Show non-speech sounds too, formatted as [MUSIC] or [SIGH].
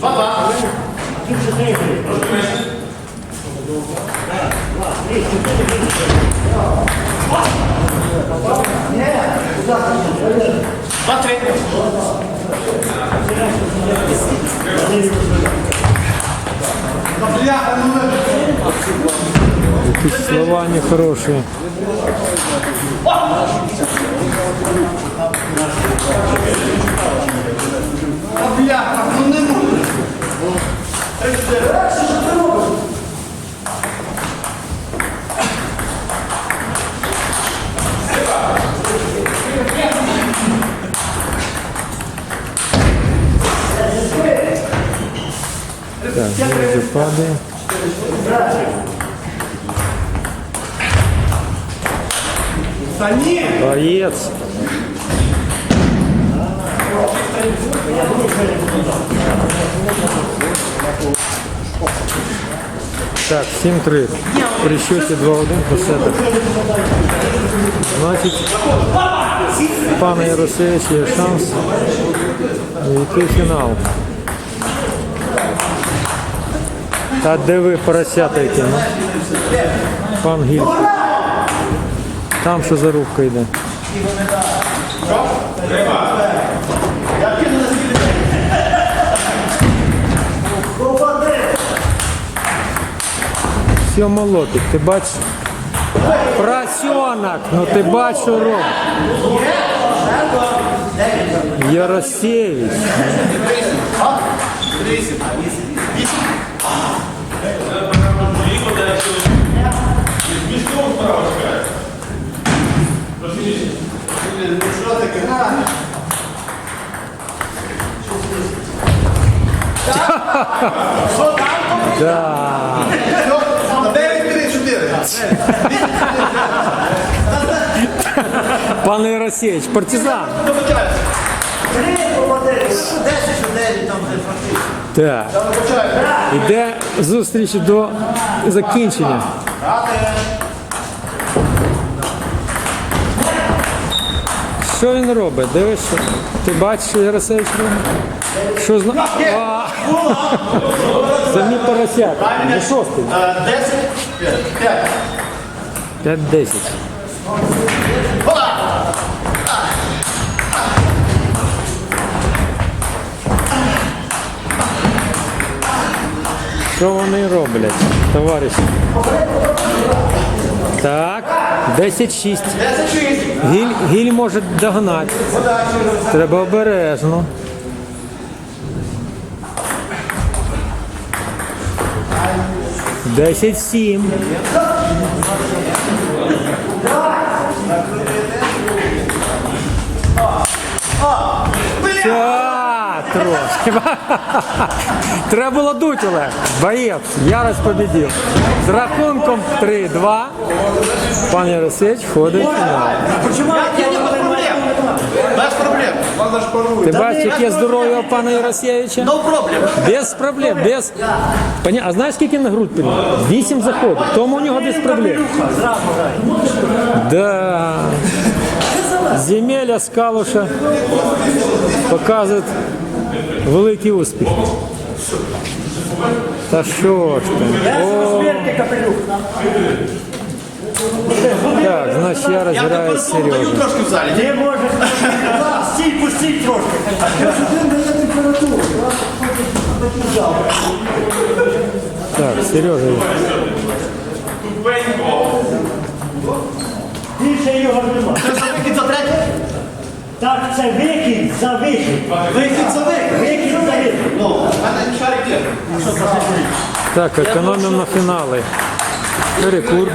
Баба. Тихо, тихо. Да, два, три, четыре, пять. Два, три. Какие слова нехорошие. Так, вже падає. Боец. Так, 7-3. При счете 2-1 по сетах. Значить, пана Яросевич є шанс йти в фінал. Та де ви поросята які, ну? Пан Гіль. Там що зарубка йде. Все молотить, ти бачиш? Просенок, ну ти бачиш, що робить. Яросевич. Да. 9-3-4. Яросевич, партизан. Так. Іде зустріч до закінчення. Що він робить? Дивишся? Ти бачиш, що Яросевич робить? Що зна... А! Самі поросята. Не шостий. 10, 5. 5-10. Що вони роблять, товариші? Так, 10-6. 10-6. Гіль, гіль може догнати. Треба обережно. Десять сім. Так, трошки. [LAUGHS] Треба було дути, Олег. Боєць. Ярость победив. З рахунком 3-2. Пан Яросевич входить в фінал. Без проблем. Ти бачиш, яке здоров'я у пана Яросевича? No problem. Без проблем, без. Поня... А знаєш, скільки на грудь підняв? Вісім заходів. Тому у нього без проблем. Да. Земеля з Калуша показує великий успіх. Та що ж ти? О. Так, значить я розбираюсь з Даю Сережею. трошки в залі. Ти можеш стій, пустіть трошки. Так, Сережа. Так, це вихід за вихід. Вихід за вихід. Вихід за вихід. Ну, а мене шарик є. Так, економимо на фінали. Перекур.